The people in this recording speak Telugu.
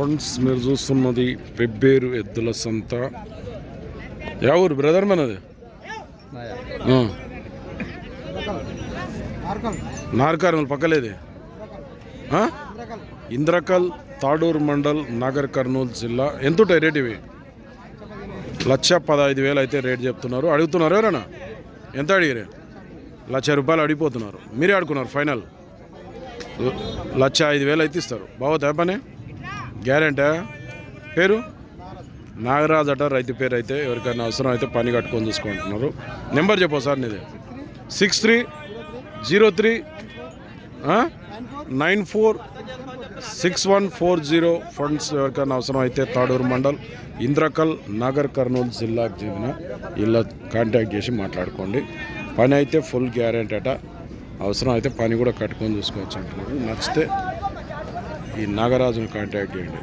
ఫ్రెండ్స్ మీరు చూస్తున్నది పెబ్బేరు ఎద్దుల సంత. యా ఊరు బ్రదర్ మనది? నార్కర్నూలు పక్కలేదే? ఇంద్రకల్ తాడూరు మండల్ నాగర్ కర్నూలు జిల్లా. ఎంత ఉంటాయి రేట్ ఇవి? లక్ష పదహైదు వేలు అయితే రేట్ చెప్తున్నారు. అడుగుతున్నారు ఎవరైనా? ఎంత అడిగారు లక్ష రూపాయలు అడిగిపోతున్నారు. మీరే ఆడుకున్నారు ఫైనల్. లక్ష ఐదు వేలు అయితే ఇస్తారు. బాగుతా పని? గ్యారెంటా? పేరు? నాగరాజ్ అట రైతు పేరు అయితే ఎవరికైనా అవసరం అయితే పని కట్టుకొని చూసుకుంటున్నారు. నెంబర్ చెప్పు సార్ నీది. Six three zero three nine four six one four zero funds ఎవరికైనా అవసరం అయితే తాడూరు మండల్ ఇంద్రకల్ నాగర్ కర్నూలు జిల్లాకు చెందిన ఇలా కాంటాక్ట్ చేసి మాట్లాడుకోండి. పని అయితే ఫుల్ గ్యారెంటీ అట. అవసరం అయితే పని కూడా కట్టుకొని చూసుకోవచ్చు అంటున్నారు. నచ్చితే ఈ నాగరాజుని కాంటాక్ట్ చేయండి.